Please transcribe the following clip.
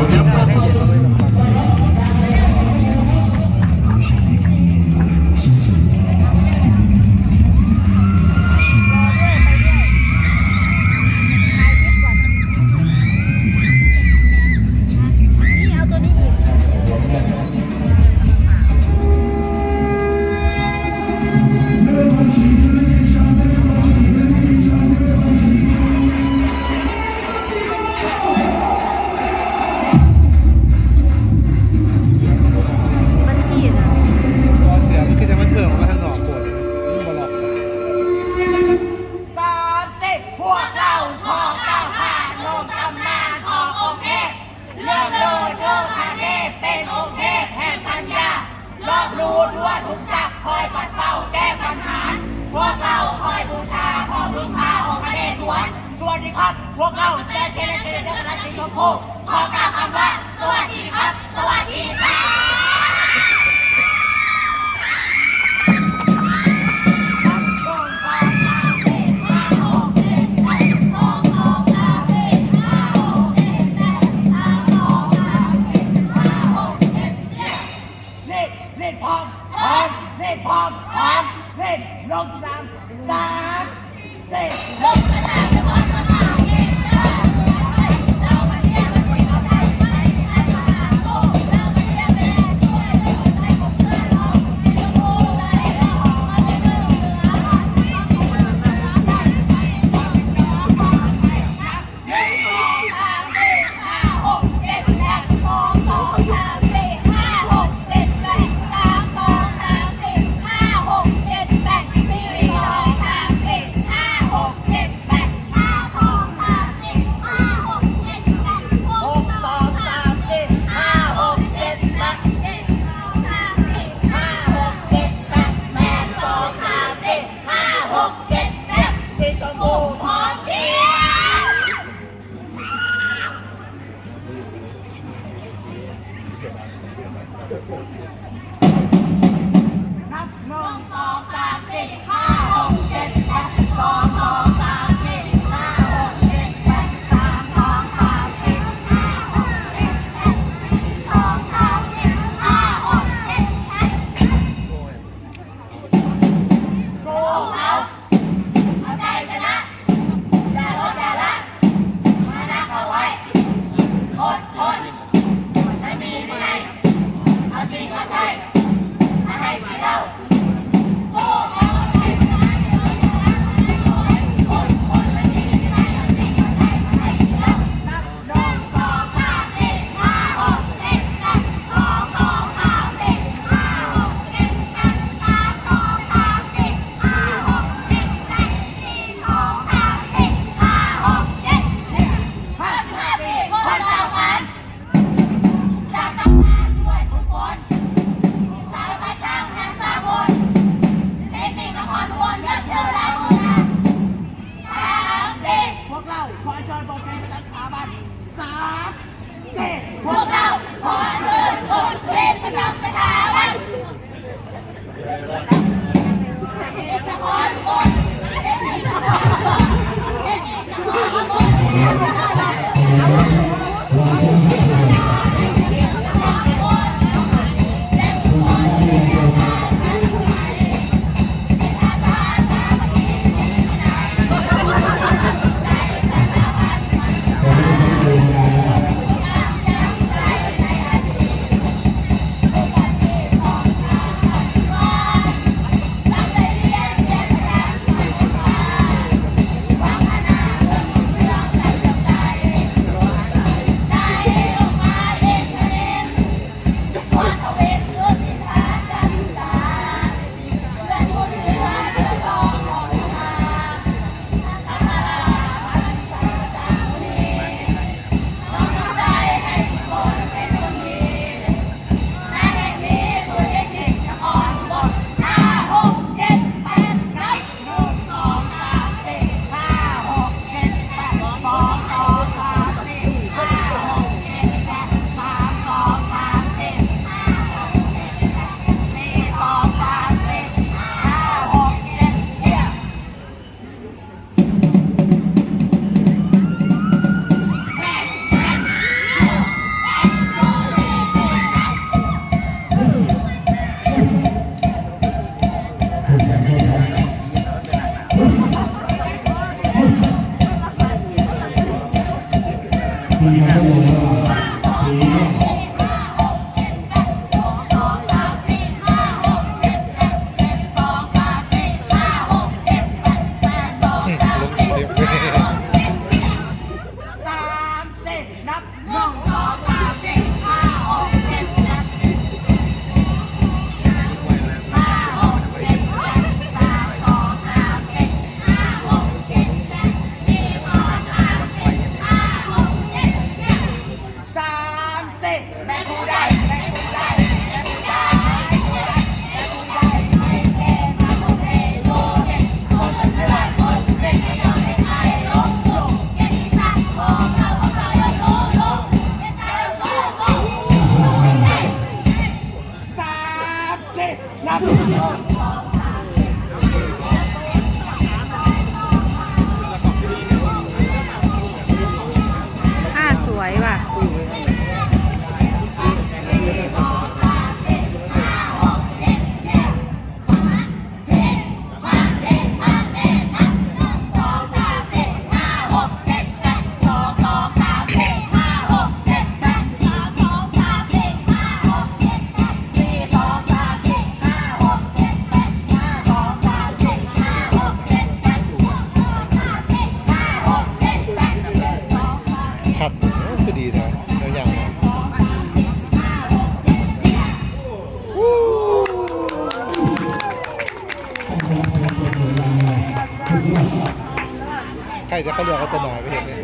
Podemos พวกเราเสื้อเชลเชลเดอร์ราสีชมพูขอกล่าวคำว่า สวัสดีครับ สวัสดีค่ะเล่นพร้อมพร้อมเล่นพร้อมพร้อมเล่นลงสนามสาม นับหนึ่งสองสามสี่ห้าหก พวกเราขอเชิญคุณเทพประจำสถาบัน ใกล้จะเข้าเรือก็จะหน่อยไปเห็นเลย